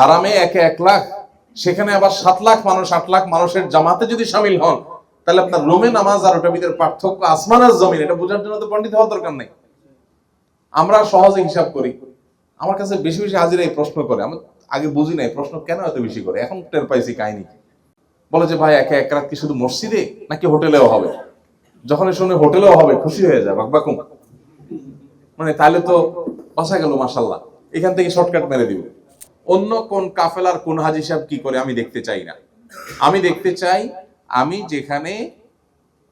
হারামে একে এক লাখ, সেখানে আবার সাত লাখ মানুষ, আট লাখ মানুষের জামাতে যদি সামিল হন, তাহলে আপনার রোমে নামাজ আর ওটা ভিতরে পার্থক্য আসমান আর জমিন, এটা বোঝার জন্য তো পণ্ডিত হওয়ার দরকার নেই। আমরা সহজে হিসাব করি। আমার কাছে বেশি বেশি হাজিরা এই প্রশ্ন করে। আমি আগে বুঝি নাই, প্রশ্ন কেন এত বেশি করে? এখন টের পাইছি কাহিনী। বলে যে, ভাই, একে এক রাত কি শুধু মসজিদে নাকি হোটেলেও হবে? যখন শুনে হোটেলেও হবে, খুশি হয়ে যায়, বাকবাকুম। মানে তাহলে তো বাসা গেল মাসাল্লাহ এখান থেকে শর্টকাট মেরে দিব। অন্য কোন কাফেলার কোন হাজি সাহেব কি করে আমি দেখতে চাই না। আমি দেখতে চাই, আমি যেখানে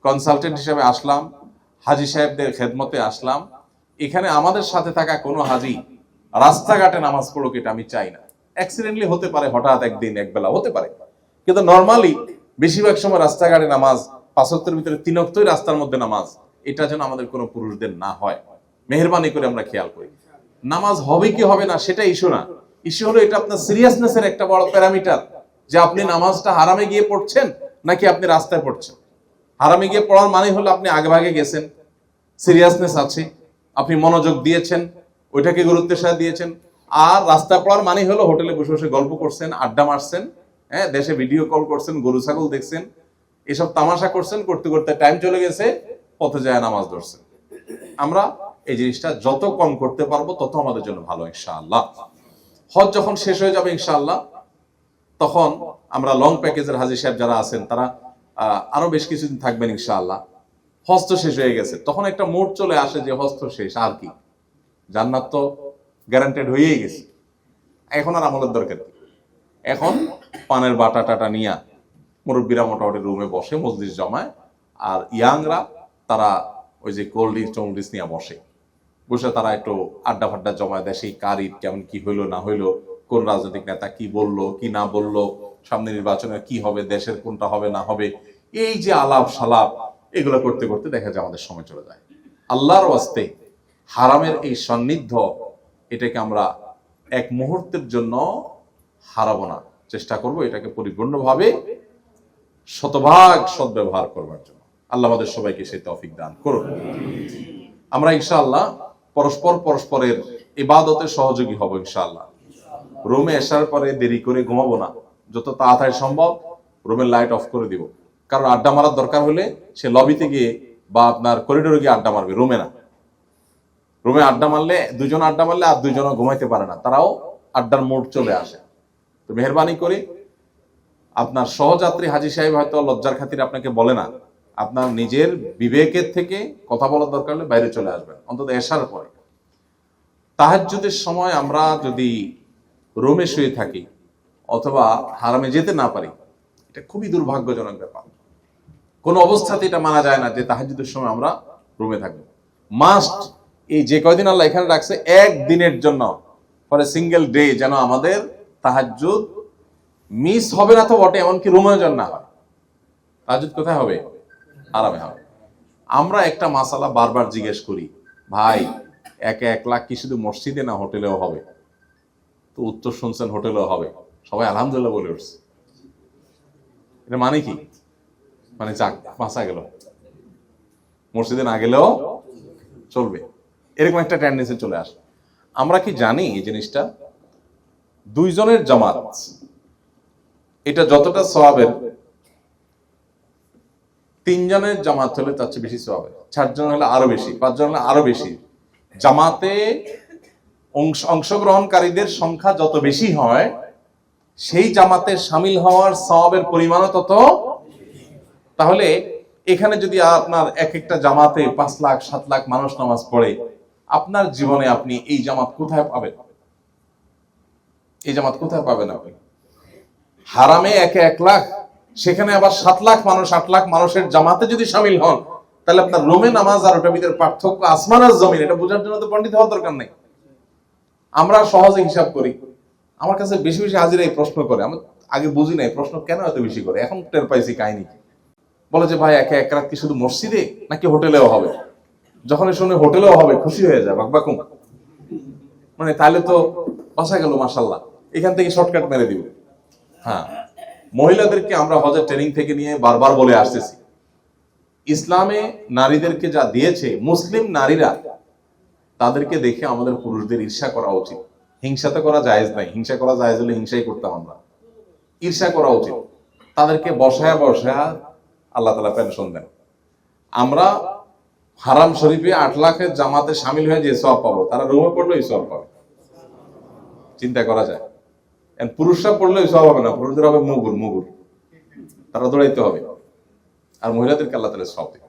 কনসালটেন্ট হিসেবে আসলাম, হাজি সাহেবদের খেদমতে আসলাম, এখানে আমাদের সাথে থাকা কোনো হাজি রাস্তাঘাটে নামাজ পড়ুক এটা আমি চাই না। অ্যাক্সিডেন্টলি হতে পারে, হঠাৎ একদিন, একবেলা, হতে পারে। কিন্তু নর্মালি বেশিরভাগ সময় রাস্তাঘাটে নামাজ পাঁচত্বের ভিতরে তিনক্তই রাস্তার মধ্যে নামাজ, এটা যেন আমাদের কোনো পুরুষদের না হয়। মেহরবানি করে আমরা খেয়াল করি। নামাজ হবে কি হবে না, সেটা ইস্যু না। ইস্যু হলো এটা আপনার সিরিয়াসনেসের একটা বড় প্যারামিটার যে আপনি নামাজটা হারামে গিয়ে পড়ছেন নাকি আপনি রাস্তায় পড়ছেন? হারামে গিয়ে পড়ার মানে হলো আপনি আগে ভাগে গেছেন সিরিয়াসনেস আছে, আপনি মনোযোগ দিয়েছেন, ওইটাকে গুরুত্বের সাথে দিয়েছেন, আর রাস্তায় পড়ার মানে হলো হোটেলে বসে বসে গল্প করছেন, আড্ডা মারছেন হ্যাঁ দেশে ভিডিও কল করছেন, গরু ছাগল দেখছেন, এসব তামাশা করছেন, করতে করতে টাইম চলে গেছে, পথে যায় নামাজ ধরছেন। আমরা এই জিনিসটা যত কম করতে পারব, তত আমাদের জন্য ভালো, ইনশাআল্লাহ। হজ যখন শেষ হয়ে যাবে ইনশাআল্লাহ, তখন আমরা লং প্যাকেজের হাজি সাহেব যারা আছেন, তারা আরও বেশ কিছুদিন থাকবেন ইনশাআল্লাহ। হজ তো শেষ হয়ে গেছে, তখন একটা মোড চলে আসে যে হজ তো শেষ, আর কি? জান্নাত তো গ্যারান্টেড হয়েই গেছে। এখন আর আমলের দরকার এখন পানের বাটা টাটা নিয়া মুরব্বীরা মোটামুটি রুমে বসে মসজিদ জমায়, আর ইয়াংরা তারা ওই যে কোল্ড ড্রিঙ্কস টোল্ড ড্রিঙ্কস নিয়ে বসে। বসে তারা একটু আড্ডা ফাড্ডা জমায় দেয়, সেই কার ঈদ কেমন, কি হইল, না হইল, কোন রাজনৈতিক নেতা কি বলল, কি না বলল, সামনে নির্বাচনে কি হবে, দেশের কোনটা হবে, না হবে, এই যে আলাপ সালাপ, এগুলো করতে করতে দেখা যায় আমাদের সময় চলে যায়। আল্লাহর ওয়াস্তে হারামের এই সান্নিধ্য, এটাকে আমরা এক মুহূর্তের জন্য হারাবো না। চেষ্টা করব এটাকে পরিপূর্ণভাবে শতভাগ সদ্ব্যবহার করবার জন্য। আল্লাহ আমাদের সবাইকে সেই তৌফিক দান করুন। আমরা ইনশাআল্লাহ পরস্পর পরস্পরের ইবাদতে সহযোগী হব ইনশাআল্লাহ। রুমে আসার পরে দেরি করে ঘুমাবো না। যত তাড়াতাড়ি সম্ভব রুমের লাইট অফ করে দিব। কারণ আড্ডা মারার দরকার হলে সে লবিতে গিয়ে বা আপনার করিডোরে গিয়ে আড্ডা মারবে, রুমে না। রুমে আড্ডা মারলে, দুজন আড্ডা মারলে আর দুইজনও ঘুমাইতে পারে না। তারাও আড্ডার মোড চলে আসে। তো মেহরবানি করে, আপনার সহযাত্রী হাজি সাহেব হয়তো লজ্জার খাতির আপনাকে বলে না আপনার নিজের বিবেকের থেকে কথা বলার দরকার হলে বাইরে চলে আসবেন, অন্তত এসার পরে। তাহাজ্জুদের সময় আমরা যদি রোমে শুয়ে থাকি অথবা হারামে যেতে না পারি, এটা খুবই দুর্ভাগ্যজনক ব্যাপার। কোন অবস্থাতে এটা মানা যায় না যে তাহাজ্জুদের সময় আমরা রুমে থাকব। মাস্ট এই যে কয়দিন আল্লাহ এখানে রাখছে, এক দিনের জন্য ফর সিঙ্গেল ডে যেন আমাদের তাহাজ্জুদ মিস হবে না তো বটে, এমনকি রুমেও যেন না হয়। তাহাজ্জুদ কোথায় হবে? আরামে হবে। আমরা একটা মাসালা বারবার জিজ্ঞেস করি, ভাই, একে এক লাখ কি শুধু মসজিদে না হোটেলেও হবে? তো উত্তর শুনছেন, হোটেলেও হবে। সবাই আলহামদুলিল্লাহ বলে উঠছে। এটা মানে কি? মানে যাক, বাঁচা গেল। মসজিদে না গেলেও চলবে। এরকম একটা টেন্ডেন্সি চলে আসে। আমরা কি জানি এই জিনিসটা? দুইজনের জামাত, এটা যতটা সওয়াবের তিনজনের জামাত হলে তার চেয়ে বেশি সওয়াবের চারজন হলে আরও বেশি, পাঁচজন হলে আরও বেশি। জামাতে অংশগ্রহণকারীদের সংখ্যা যত বেশি হয়, সেই জামাতে সামিল হওয়ার সওয়াবের পরিমাণও তত তাহলে এখানে যদি আপনার এক একটা জামাতে পাঁচ লাখ, সাত লাখ মানুষ নামাজ পড়ে, আপনার জীবনে আপনি এই জামাত কোথায় পাবেন? এই জামাত কোথায় পাবেন আপনি? হারামে একে এক লাখ সেখানে আবার সাত লাখ মানুষ, আট লাখ মানুষের জামাতে যদি সামিল হন, তাহলে আপনার রোমে নামাজ আর ওটা ভিতরে পার্থক্য আসমান আর জমিন, এটা বোঝার জন্য তো পণ্ডিত হওয়ার দরকার নেই। আমরা সহজে হিসাব করি। আমার কাছে বেশি বেশি হাজিরা এই প্রশ্ন করে। আমি আগে বুঝি নাই, প্রশ্ন কেন এত বেশি করে? এখন টের পাইছি কাহিনী বলে যে, ভাই, একে এক রাত কি শুধু মসজিদে নাকি হোটেলেও হবে? যখন শুনে হোটেলেও হবে, খুশি হয়ে যায় বাকবাকুম মানে তাহলে তো বাসা গেল মাসাল্লাহ এখান থেকে শর্টকাট মেরে দিব। হ্যাঁ। মহিলাদেরকে আমরা হজের ট্রেনিং থেকে নিয়ে বারবার বলে আসতেছি। ইসলামে নারীদেরকে যা দিয়েছে, মুসলিম নারীরা, তাদেরকে দেখে আমাদের পুরুষদের ঈর্ষা করা উচিত। হিংসা তো করা জায়েজ নাই। হিংসা করা জায়েজ হলে হিংসাই করতাম আমরা। ঈর্ষা করা উচিত। তাদেরকে বসায়া বসায়া আল্লাহ তালা পেনশন দেন। আমরা হারাম শরীফে আট লাখের জামাতে সামিল হয়ে যে সব পাবো, তারা রুমে পড়লে এই সব পাবে। চিন্তা করা যায়। পুরুষরা পড়লে সব হবে না, পুরুষদের হবে মুগুর মুগুর। তারা দৌড়াইতে হবে। আর মহিলাদেরকে আল্লাহ তালা সব দেবে